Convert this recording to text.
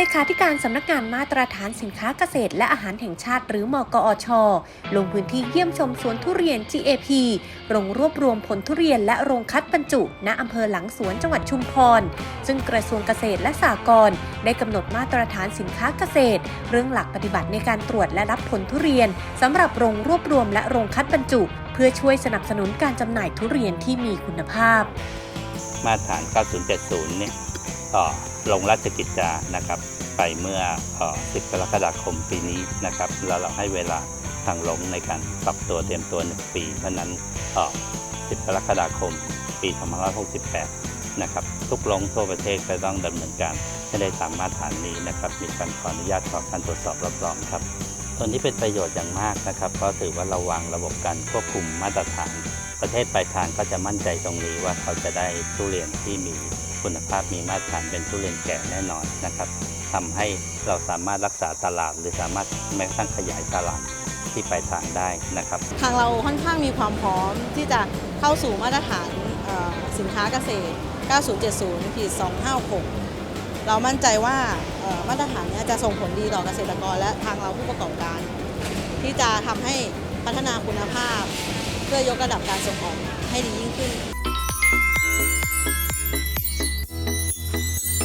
เลขาธิการสำนักงานมาตรฐานสินค้าเกษตร และอาหารแห่งชาติหรือมกอช ลงพื้นที่เยี่ยมชมสวนทุเรียน GAP โรงรวบรวมผลทุเรียนและโรงคัดบรรจุ ณอำเภอหลังสวนจังหวัดชุมพร ซึ่งกระทรวงเกษตรและสหกรณ์ได้กำหนดมาตรฐานสินค้าเกษตร เรื่องหลักปฏิบัติในการตรวจและรับผลทุเรียนสำหรับโรงรวบรวมและโรงคัดบรรจุ เพื่อช่วยสนับสนุนการจำหน่ายทุเรียนที่มีคุณภาพ มาตรฐาน 9070 เนี่ยเอ่อ ลงราชกิจจานะครับ ไปเมื่อ 10 กรกฎาคมปีนี้นะครับ แล้วเราให้เวลาทางลงในการปรับตัวเตรียมตัว 1 ปี เพราะนั้นต่อ10 กรกฎาคม ปี2568 นะครับ ทุกลงทั่วประเทศก็ต้องดำเนินการให้ได้ตามมาตรฐานนี้นะครับ มีการขออนุญาตขอการตรวจสอบรับรองครับตัวนี้เป็นประโยชน์อย่างมากนะครับ เพราะถือว่าเราวางระบบการควบคุมมาตรฐาน ประเทศปลายทางก็จะมั่นใจตรงนี้ว่าเขาจะได้ทุเรียนที่มี คุณภาพมีมาตรฐานเป็นทุเรียนแก่แน่นอนนะครับทำให้เราสามารถรักษาตลาด หรือสามารถแม้กระทั่งขยายตลาดที่ปลายทางได้นะครับทางเราค่อนข้างมีความพร้อมที่จะเข้าสู่มาตรฐานสินค้าเกษตร 9070ขีด256 เรามั่นใจว่ามาตรฐานนี้จะส่งผลดีต่อเกษตรกร และทางเราผู้ประกอบการ ที่จะทำให้พัฒนาคุณภาพ เพื่อยกระดับการส่งออกให้ดียิ่งขึ้น